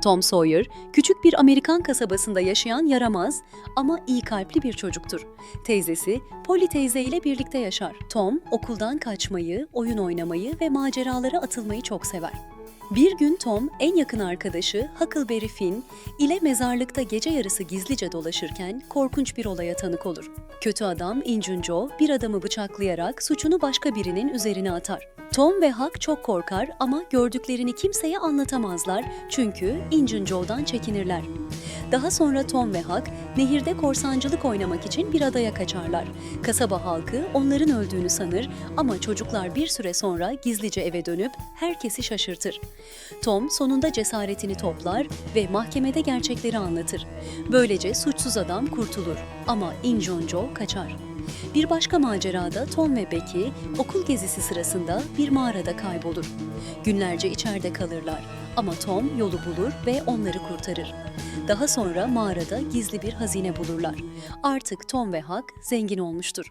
Tom Sawyer, küçük bir Amerikan kasabasında yaşayan yaramaz ama iyi kalpli bir çocuktur. Teyzesi Polly teyze ile birlikte yaşar. Tom, okuldan kaçmayı, oyun oynamayı ve maceralara atılmayı çok sever. Bir gün Tom, en yakın arkadaşı Huckleberry Finn ile mezarlıkta gece yarısı gizlice dolaşırken korkunç bir olaya tanık olur. Kötü adam Injun Joe bir adamı bıçaklayarak suçunu başka birinin üzerine atar. Tom ve Huck çok korkar ama gördüklerini kimseye anlatamazlar çünkü Injun Joe'dan çekinirler. Daha sonra Tom ve Huck nehirde korsancılık oynamak için bir adaya kaçarlar. Kasaba halkı onların öldüğünü sanır ama çocuklar bir süre sonra gizlice eve dönüp herkesi şaşırtır. Tom sonunda cesaretini toplar ve mahkemede gerçekleri anlatır. Böylece suçsuz adam kurtulur ama Injun Joe kaçar. Bir başka macerada Tom ve Becky okul gezisi sırasında bir mağarada kaybolur. Günlerce içeride kalırlar ama Tom yolu bulur ve onları kurtarır. Daha sonra mağarada gizli bir hazine bulurlar. Artık Tom ve Huck zengin olmuştur.